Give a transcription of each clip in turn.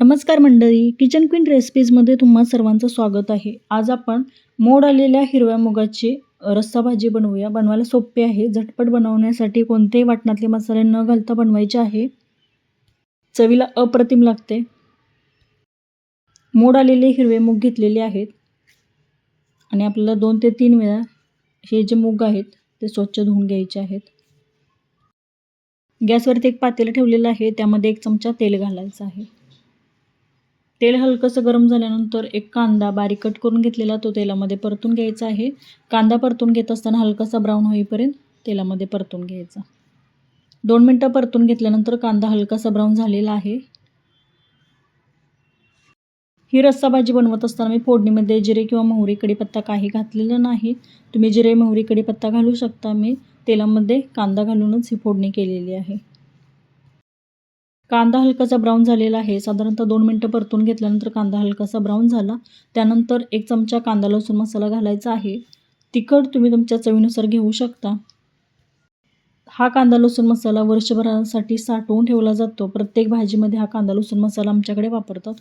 नमस्कार मंडळी kitchen queen रेसिपीजमध्ये तुम्हा सर्वांचं स्वागत आहे. आज आपण मोड आलेल्या हिरव्या मुगाची रस्सा भाजी बनवूया. बनवायला सोपे आहे. झटपट बनवण्यासाठी कोणतेही वाटणातले मसाले न घालता बनवायचे आहे. चवीला अप्रतिम लागते. मोड आलेले हिरवे मूग घेतलेले आहेत. आणि आपल्याला दोन ते तीन वेळा हे जे मूग आहेत ते स्वच्छ धुवून घ्यायचे आहेत. गॅसवरती एक पातेलं ठेवलेलं आहे. त्यामध्ये एक चमचा तेल घालायचं आहे. तेल हलकंसं गरम झाल्यानंतर एक कांदा बारीक कट करून घेतलेला तो तेलामध्ये परतून घ्यायचा आहे. कांदा परतून घेत असताना हलकासा ब्राऊन होईपर्यंत तेलामध्ये परतून घ्यायचा. दोन मिनटं परतून घेतल्यानंतर कांदा हलकासा ब्राऊन झालेला आहे. ही रस्सा भाजी बनवत असताना मी फोडणीमध्ये जिरे किंवा मोहरी कढीपत्ता काही घातलेलं नाही. तुम्ही जिरे मोहरी कढीपत्ता घालू शकता. मी तेलामध्ये कांदा घालूनच ही फोडणी केलेली आहे. कांदा हलकासा ब्राऊन झालेला आहे. साधारणतः दोन मिनटं परतून घेतल्यानंतर कांदा हलकासा ब्राऊन झाला. त्यानंतर एक चमचा कांदा लसूण मसाला घालायचा आहे. तिखट तुम्ही तुमच्या चवीनुसार घेऊ शकता. हा कांदा लसूण मसाला वर्षभरासाठी साठवून ठेवला जातो. प्रत्येक भाजीमध्ये हा कांदा लसूण मसाला आमच्याकडे वापरतात.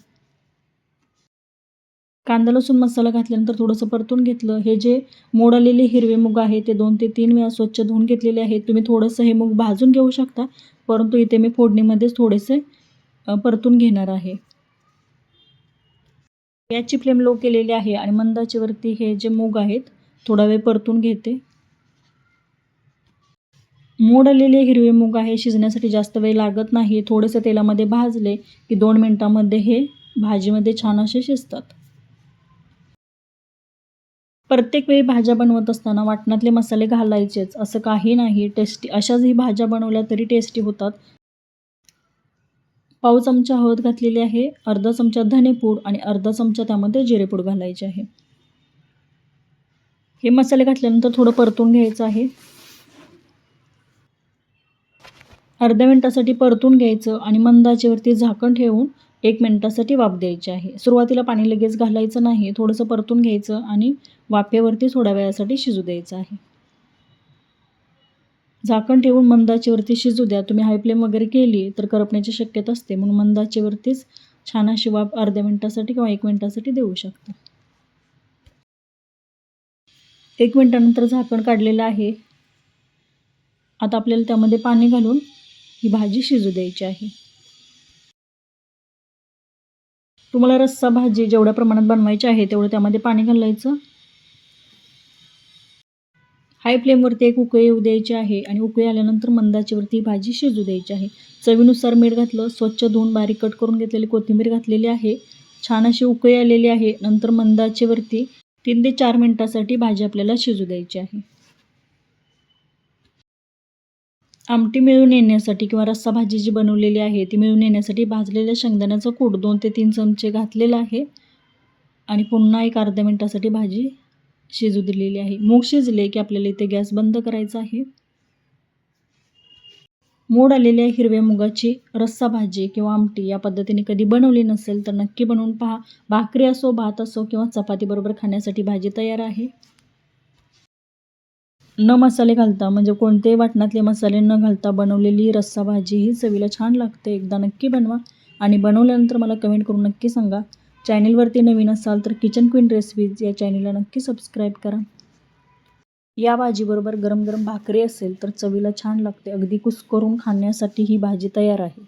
कांदा लसूण मसाला घातल्यानंतर थोडंसं परतून घेतलं. हे जे मोड आलेले हिरवे मूग आहे ते दोन ते तीन वेळा स्वच्छ धुवून घेतलेले आहेत. तुम्ही थोडंसं हे मूग भाजून घेऊ शकता परंतु इथे मी फोडणीमध्येच थोडेसे परतून घेणार आहे. याची फ्लेम लो केलेली आहे आणि मंदाचीवरती हे जे मूग आहेत थोडा वेळ परतून घेते. मोड आलेले हिरवे मूग आहे शिजण्यासाठी जास्त वेळ लागत नाही. थोडेसे तेलामध्ये भाजले की दोन मिनटामध्ये हे भाजीमध्ये छान असे शिजतात. प्रत्येक वेळी भाज्या बनवत असताना वाटणातले मसाले घालायचेच असं काही नाही. टेस्टी अशाचही भाज्या बनवल्या तरी टेस्टी होतात. पाव चमचा हळद घातलेली आहे अर्धा चमचा धनेपूड आणि अर्धा चमचा त्यामध्ये जिरेपूड घालायचे आहे. हे मसाले घातल्यानंतर थोडं परतून घ्यायचं आहे. अर्ध्या मिनटासाठी परतून घ्यायचं आणि मंदाचेवरती झाकण ठेवून एक मिनटासाठी वाफ द्यायची आहे. सुरुवातीला पाणी लगेच घालायचं नाही थोडंसं परतून घ्यायचं आणि वाफेवरती थोड्या वेळासाठी शिजू द्यायचं आहे. झाकण ठेवून मंदाचेवरती शिजू द्या. तुम्ही हाय फ्लेम वगैरे केली तर करपण्याची शक्यता असते. म्हणून मंदाचेवरतीच छान अशी वाफ अर्ध्या मिनटासाठी किंवा एक मिनटासाठी देऊ शकता. एक मिनटानंतर झाकण काढलेलं आहे. आता आपल्याला त्यामध्ये पाणी घालून ही भाजी शिजू द्यायची आहे. तुम्हाला रस्सा भाजी जेवढ्या प्रमाणात बनवायची आहे तेवढं त्यामध्ये पाणी घालायचं. हाय फ्लेमवरती एक उकळी येऊ द्यायची आहे आणि उकळी आल्यानंतर मंदाचीवरती भाजी शिजू द्यायची आहे. चवीनुसार मीठ घातलं स्वच्छ धुवून बारीक कट करून घेतलेली कोथिंबीर घातलेली आहे. छान अशी उकळी आलेली आहे. नंतर मंदाच्यावरती तीन ते चार मिनटासाठी भाजी आपल्याला शिजू द्यायची आहे. आमटी मिळून येण्यासाठी किंवा रस्सा भाजी जी बनवलेली आहे ती मिळून येण्यासाठी भाजलेल्या शेंगदाण्याचं कूट दोन ते तीन चमचे घातलेलं आहे. आणि पुन्हा एक अर्ध्या मिनटासाठी भाजी शिजू दिलेली आहे. मूग शिजले की आपल्याला इथे गॅस बंद करायचा आहे. मोड आलेल्या हिरव्या मुगाची रस्सा भाजी किंवा आमटी या पद्धतीने कधी बनवली नसेल तर नक्की बनवून पहा. भाकरी असो भात असो किंवा चपातीबरोबर खाण्यासाठी भाजी तयार आहे. न मसाले घालता म्हणजे कोणतेही वाटणातले मसाले न घालता बनवलेली रस्सा भाजी ही चवीला छान लागते. एकदा नक्की बनवा आणि बनवल्यानंतर मला कमेंट करून नक्की सांगा. चॅनलवरती नवीन असाल तर किचन क्वीन रेसिपीज या चॅनलला नक्की सबस्क्राईब करा. या भाजीबरोबर गरम गरम भाकरी असेल तर चवीला छान लागते. अगदी कुसकरून खाण्यासाठी ही भाजी तयार आहे.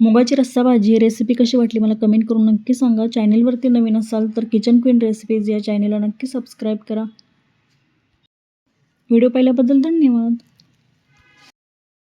मुगाची रस्सा भाजी रेसिपी कशी वाटली मला कमेंट करून नक्की सांगा. चॅनलवरती नवीन असाल तर किचन क्वीन रेसिपीज या चॅनलला नक्की सबस्क्राईब करा. व्हिडिओ पाहिल्याबद्दल धन्यवाद.